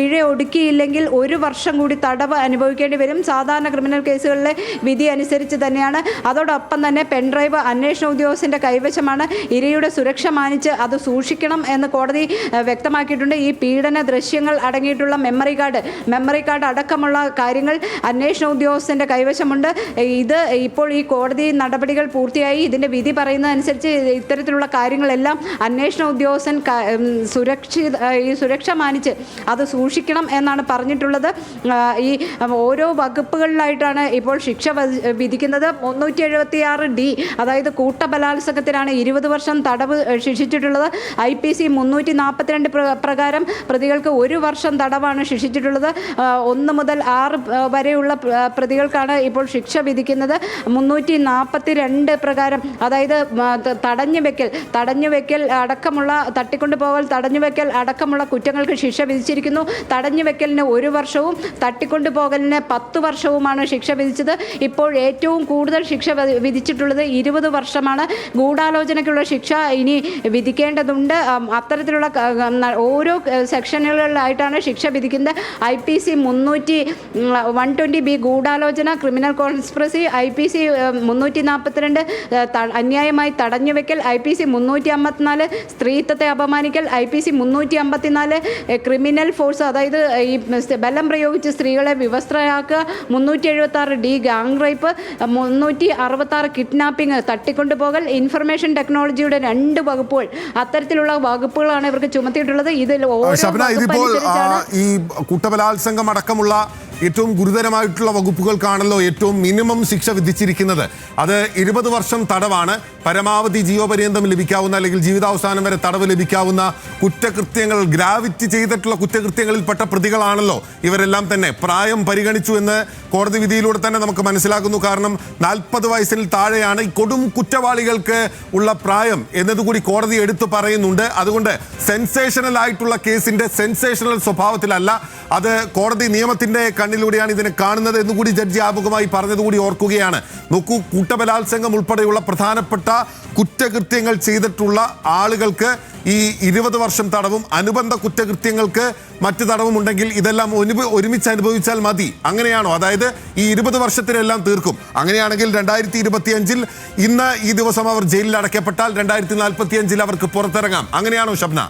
പിഴ ഒടുക്കിയില്ലെങ്കിൽ ഒരു വർഷം കൂടി തടവ് അനുഭവിക്കേണ്ടി വരും. സാധാരണ ക്രിമിനൽ കേസുകളിലെ വിധി അനുസരിച്ച് തന്നെയാണ്. അതോടൊപ്പം തന്നെ പെൻഡ്രൈവ് അന്വേഷണ ഉദ്യോഗസ്ഥന്റെ കൈവശമാണ്. ഇരയുടെ സുരക്ഷ മാനിച്ച് അത് സൂക്ഷിക്കണം എന്ന് കോടതി വ്യക്തമാക്കിയിട്ടുണ്ട്. ഈ പീഡന ദൃശ്യങ്ങൾ അടങ്ങിയിട്ടുള്ള മെമ്മറി കാർഡ് മെമ്മറി കാർഡ് അടക്കമുള്ള കാര്യങ്ങൾ അന്വേഷണ ഉദ്യോഗസ്ഥന്റെ കൈവശമുണ്ട്. ഇത് ഇപ്പോൾ ഈ കോടതി നടപടികൾ പൂർത്തിയായി. ഇതിന്റെ വിധി പറയുന്നതനുസരിച്ച് ഇത്തരത്തിലുള്ള കാര്യങ്ങളെല്ലാം അന്വേഷണ ഉദ്യോഗസ്ഥൻ സുരക്ഷിത ഈ സുരക്ഷ മാനിച്ച് അത് സൂക്ഷിക്കണം എന്നാണ് പറഞ്ഞിട്ടുള്ളത്. ഈ ഓരോ വകുപ്പുകളിലായിട്ടാണ് ഇപ്പോൾ ശിക്ഷ വിധിക്കുന്നത്. മുന്നൂറ്റി എഴുപത്തി ആറ് ഡി അതായത് കൂട്ടബലാത്സംഗത്തിനാണ് ഇരുപത് വർഷം തടവ് ശിക്ഷിച്ചിട്ടുള്ളത്. ഐ പി സി മുന്നൂറ്റി നാൽപ്പത്തിരണ്ട് പ്രകാരം പ്രതികൾക്ക് ഒരു വർഷം തടവാണ് ശിക്ഷിച്ചിട്ടുള്ളത്. ഒന്ന് മുതൽ ആറ് വരെയുള്ള പ്രതികൾക്കാണ് ഇപ്പോൾ ശിക്ഷ വിധിക്കുന്നത്. മുന്നൂറ്റി നാൽപ്പത്തി രണ്ട് പ്രകാരം അതായത് തടഞ്ഞു വെക്കൽ തടഞ്ഞു വെക്കൽ അടക്കമുള്ള തട്ടിക്കൊണ്ടുപോകൽ തടഞ്ഞു വെക്കൽ അടക്കമുള്ള കുറ്റങ്ങൾക്ക് ശിക്ഷ വിധിച്ചിരിക്കുന്നു. തടഞ്ഞു വെക്കലിന് ഒരു വർഷവും തട്ടിക്കൊണ്ടുപോകലിന് പത്ത് വർഷവുമാണ് ശിക്ഷ വിധിച്ചത്. ഇപ്പോൾ ഏറ്റവും കൂടുതൽ ശിക്ഷ വിധിച്ചിട്ടുള്ളത് ഇരുപത് വർഷമാണ്. ഗൂഢാലോചനയ്ക്കുള്ള ശിക്ഷ ഇനി വിധിക്കേണ്ടതുണ്ട്. അത്തരത്തിലുള്ള ഓരോ സെക്ഷനുകളിലായിട്ടാണ് ശിക്ഷ വിധിക്കുന്നത്. ഐ പി സി മുന്നൂറ്റി വൺ ട്വന്റി ബി ഗൂഢാലോചന criminal conspiracy I P C മുന്നൂറ്റി നാൽപ്പത്തിരണ്ട് അന്യായമായി തടഞ്ഞു വെക്കൽ ഐ പി സി മുന്നൂറ്റി അമ്പത്തിനാല് സ്ത്രീത്വത്തെ അപമാനിക്കൽ ഐ പി സി മുന്നൂറ്റി അമ്പത്തിനാല് ക്രിമിനൽ ഫോഴ്സ് അതായത് ഈ ബലം പ്രയോഗിച്ച് സ്ത്രീകളെ വിവസ്ത്രരാക്കുക മുന്നൂറ്റി എഴുപത്തി ആറ് ഡി ഗാങ് റേപ്പ് മുന്നൂറ്റി അറുപത്തി ആറ് കിഡ്നാപ്പിംഗ് തട്ടിക്കൊണ്ടുപോകൽ ഇൻഫർമേഷൻ ടെക്നോളജിയുടെ രണ്ട് വകുപ്പുകൾ. അത്തരത്തിലുള്ള വകുപ്പുകളാണ് ഇവർക്ക് ചുമത്തിയിട്ടുള്ളത്. ഇതിൽ ഓരോ ഇതിപ്പോൾ ഈ കൂട്ടബലാത്സംഗം അടക്കമുള്ള ഏറ്റവും ഗുരുതരമായിട്ടുള്ള വകുപ്പുകൾക്കാണല്ലോ ഏറ്റവും മിനിമം ശിക്ഷ വിധിച്ചിരിക്കുന്നത്. അത് ഇരുപത് വർഷം തടവാണ്. പരമാവധി ജീവപര്യന്തം ലഭിക്കാവുന്ന അല്ലെങ്കിൽ ജീവിതാവസാനം വരെ തടവ് ലഭിക്കാവുന്ന കുറ്റകൃത്യങ്ങൾ ഗ്രാവിറ്റി ചെയ്തിട്ടുള്ള കുറ്റകൃത്യങ്ങളിൽപ്പെട്ട പ്രതികളാണല്ലോ ഇവരെല്ലാം തന്നെ. പ്രായം പരിഗണിച്ചു എന്ന് കോടതി വിധിയിലൂടെ തന്നെ നമുക്ക് മനസ്സിലാക്കുന്നു. കാരണം നാൽപ്പത് വയസ്സിൽ താഴെയാണ് ഈ കൊടും കുറ്റവാളികൾക്ക് ഉള്ള പ്രായം എന്നതുകൂടി കോടതി എടുത്തു പറയുന്നുണ്ട്. അതുകൊണ്ട് സെൻസേഷണൽ ആയിട്ടുള്ള കേസിന്റെ സെൻസേഷണൽ സ്വഭാവത്തിലല്ല. അത് കോടതി നിയമത്തിന്റെ കണ്ണിലൂടെയാണ് ഇതിനെ കാണുന്നത് എന്നുകൂടി ജഡ്ജി ആമുഖമായി പറഞ്ഞതുകൂടി ഓർക്കുകയാണ്. നോക്കൂ കൂട്ടബലാത്സംഗം ഉൾപ്പെടെയുള്ള പ്രധാനപ്പെട്ട കുറ്റകൃത്യങ്ങൾ ചെയ്തിട്ടുള്ള ആളുകൾക്ക് ഈ ഇരുപത് വർഷം തടവും അനുബന്ധ കുറ്റകൃത്യങ്ങൾക്ക് മറ്റു തടവും ഉണ്ടെങ്കിൽ ഇതെല്ലാം ഒരുമി- ഒരുമിച്ച് അനുഭവിച്ചാൽ മതി. അങ്ങനെയാണോ? അതായത് ഈ ഇരുപത് വർഷത്തിനെല്ലാം തീർക്കും. അങ്ങനെയാണെങ്കിൽ രണ്ടായിരത്തി ഇരുപത്തിയഞ്ചിൽ ഇന്ന് ഈ ദിവസം അവർ ജയിലിൽ അടയ്ക്കപ്പെട്ടാൽ രണ്ടായിരത്തി നാൽപ്പത്തിയഞ്ചിൽ അവർക്ക് പുറത്തിറങ്ങാം. അങ്ങനെയാണോ ഷബ്ന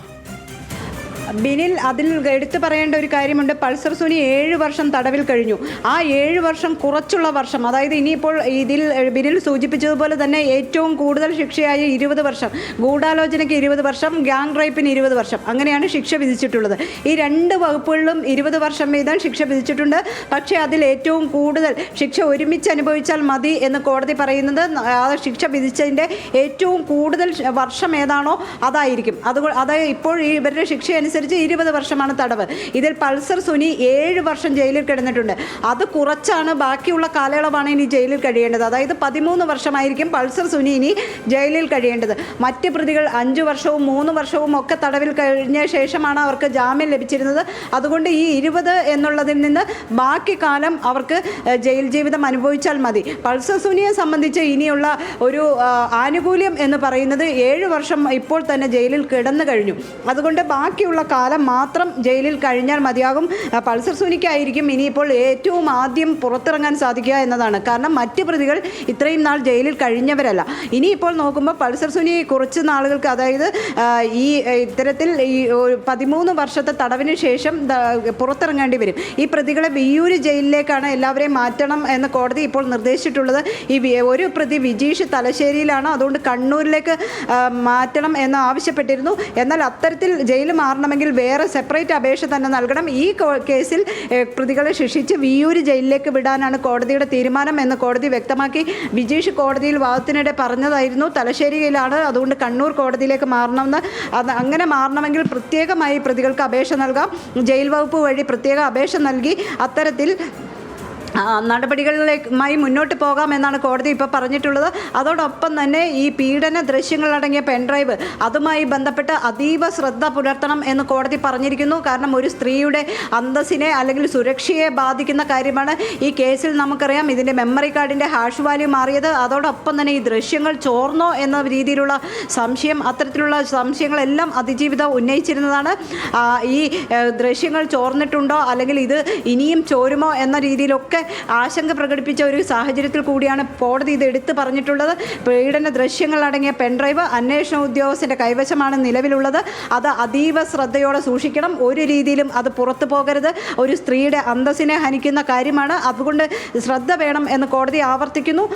ബിനിൽ അതിൽ എടുത്തു പറയേണ്ട ഒരു കാര്യമുണ്ട്. പൾസർ സുനി ഏഴ് വർഷം തടവിൽ കഴിഞ്ഞു. ആ ഏഴ് വർഷം കുറച്ചുള്ള വർഷം. അതായത് ഇനിയിപ്പോൾ ഇതിൽ ബിനിൽ സൂചിപ്പിച്ചതുപോലെ തന്നെ ഏറ്റവും കൂടുതൽ ശിക്ഷയായ ഇരുപത് വർഷം. ഗൂഢാലോചനയ്ക്ക് ഇരുപത് വർഷം ഗ്യാങ് റേപ്പിന് ഇരുപത് വർഷം. അങ്ങനെയാണ് ശിക്ഷ വിധിച്ചിട്ടുള്ളത്. ഈ രണ്ട് വകുപ്പുകളിലും ഇരുപത് വർഷം വീതം ശിക്ഷ വിധിച്ചിട്ടുണ്ട്. പക്ഷേ അതിൽ ഏറ്റവും കൂടുതൽ ശിക്ഷ ഒരുമിച്ച് അനുഭവിച്ചാൽ മതി എന്ന് കോടതി പറയുന്നത് ആ ശിക്ഷ വിധിച്ചതിന്റെ ഏറ്റവും കൂടുതൽ വർഷം ഏതാണോ അതായിരിക്കും. അതുകൊണ്ട് അത് ഇപ്പോൾ ഈ ഇവരുടെ ശിക്ഷ അനുസരിച്ച് ഇരുപത് വർഷമാണ് തടവ്. ഇതിൽ പൾസർ സുനി ഏഴ് വർഷം ജയിലിൽ കിടന്നിട്ടുണ്ട്. അത് കുറച്ചാണ് ബാക്കിയുള്ള കാലയളവാണ് ഇനി ജയിലിൽ കഴിയേണ്ടത്. അതായത് പതിമൂന്ന് വർഷമായിരിക്കും പൾസർ സുനി ഇനി ജയിലിൽ കഴിയേണ്ടത്. മറ്റ് പ്രതികൾ അഞ്ച് വർഷവും മൂന്ന് വർഷവും ഒക്കെ തടവിൽ കഴിഞ്ഞ ശേഷമാണ് അവർക്ക് ജാമ്യം ലഭിച്ചിരുന്നത്. അതുകൊണ്ട് ഈ ഇരുപത് എന്നുള്ളതിൽ നിന്ന് ബാക്കി കാലം അവർക്ക് ജയിൽ ജീവിതം അനുഭവിച്ചാൽ മതി. പൾസർ സുനിയെ സംബന്ധിച്ച് ഇനിയുള്ള ഒരു ആനുകൂല്യം എന്ന് പറയുന്നത് ഏഴ് വർഷം ഇപ്പോൾ തന്നെ ജയിലിൽ കിടന്നു കഴിഞ്ഞു. അതുകൊണ്ട് ബാക്കിയുള്ള കാലം മാത്രം ജയിലിൽ കഴിഞ്ഞാൽ മതിയാകും. പൾസർ സുനിക്കായിരിക്കും ഇനിയിപ്പോൾ ഏറ്റവും ആദ്യം പുറത്തിറങ്ങാൻ സാധിക്കുക എന്നതാണ്. കാരണം മറ്റ് പ്രതികൾ ഇത്രയും നാൾ ജയിലിൽ കഴിഞ്ഞവരല്ല. ഇനിയിപ്പോൾ നോക്കുമ്പോൾ പൾസർ സുനി കുറച്ച് നാളുകൾക്ക് അതായത് ഈ ഇത്തരത്തിൽ ഈ പതിമൂന്ന് വർഷത്തെ തടവിന് ശേഷം പുറത്തിറങ്ങേണ്ടി വരും. ഈ പ്രതികളെ വിയ്യൂര് ജയിലിലേക്കാണ് എല്ലാവരെയും മാറ്റണം എന്ന് കോടതി ഇപ്പോൾ നിർദ്ദേശിച്ചിട്ടുള്ളത്. ഈ ഒരു പ്രതി വിജീഷ് തലശ്ശേരിയിലാണ്. അതുകൊണ്ട് കണ്ണൂരിലേക്ക് മാറ്റണം എന്ന് ആവശ്യപ്പെട്ടിരുന്നു. എന്നാൽ അത്തരത്തിൽ ജയിൽ മാറണമെങ്കിൽ വേറെ സെപ്പറേറ്റ് അപേക്ഷ തന്നെ നൽകണം. ഈ കേസിൽ പ്രതികളെ ശിക്ഷിച്ച് വിയൂര് ജയിലിലേക്ക് വിടാനാണ് കോടതിയുടെ തീരുമാനം എന്ന് കോടതി വ്യക്തമാക്കി. വിജീഷ് കോടതിയിൽ വാദത്തിനിടെ പറഞ്ഞതായിരുന്നു. തലശ്ശേരിയിലാണ്. അതുകൊണ്ട് കണ്ണൂർ കോടതിയിലേക്ക് മാറണമെന്ന് അത് അങ്ങനെ മാറണമെങ്കിൽ പ്രത്യേകമായി പ്രതികൾക്ക് അപേക്ഷ നൽകാം. ജയിൽ വകുപ്പ് വഴി പ്രത്യേക അപേക്ഷ നൽകി. അത്തരത്തിൽ നടപടികളിലേക്കുമായി മുന്നോട്ട് പോകാമെന്നാണ് കോടതി ഇപ്പോൾ പറഞ്ഞിട്ടുള്ളത്. അതോടൊപ്പം തന്നെ ഈ പീഡന ദൃശ്യങ്ങളടങ്ങിയ പെൻഡ്രൈവ് അതുമായി ബന്ധപ്പെട്ട് അതീവ ശ്രദ്ധ പുലർത്തണം എന്ന് കോടതി പറഞ്ഞിരിക്കുന്നു. കാരണം ഒരു സ്ത്രീയുടെ അന്തസ്സിനെ അല്ലെങ്കിൽ സുരക്ഷയെ ബാധിക്കുന്ന കാര്യമാണ് ഈ കേസിൽ നമുക്കറിയാം. ഇതിന്റെ മെമ്മറി കാർഡിന്റെ ഹാഷ് വാല്യൂ മാറിയത്. അതോടൊപ്പം തന്നെ ഈ ദൃശ്യങ്ങൾ ചോർന്നോ എന്ന രീതിയിലുള്ള സംശയം അത്തരത്തിലുള്ള സംശയങ്ങളെല്ലാം അതിജീവിത ഉന്നയിച്ചിരുന്നതാണ്. ഈ ദൃശ്യങ്ങൾ ചോർന്നിട്ടുണ്ടോ? അല്ലെങ്കിൽ ഇത് ഇനിയും ചോരുമോ എന്ന രീതിയിലൊക്കെ ആശങ്ക പ്രകടിപ്പിച്ച ഒരു സാഹചര്യത്തിൽ കൂടിയാണ് കോടതി ഇത് എടുത്തു പറഞ്ഞിട്ടുള്ളത്. പീഡന ദൃശ്യങ്ങൾ അടങ്ങിയ പെൻഡ്രൈവ് അന്വേഷണ ഉദ്യോഗസ്ഥന്റെ കൈവശമാണ് നിലവിലുള്ളത്. അത് അതീവ ശ്രദ്ധയോടെ സൂക്ഷിക്കണം. ഒരു രീതിയിലും അത് പുറത്തു പോകരുത്. ഒരു സ്ത്രീയുടെ അന്തസ്സിനെ ഹനിക്കുന്ന കാര്യമാണ്. അതുകൊണ്ട് ശ്രദ്ധ വേണം എന്ന് കോടതി ആവർത്തിക്കുന്നു.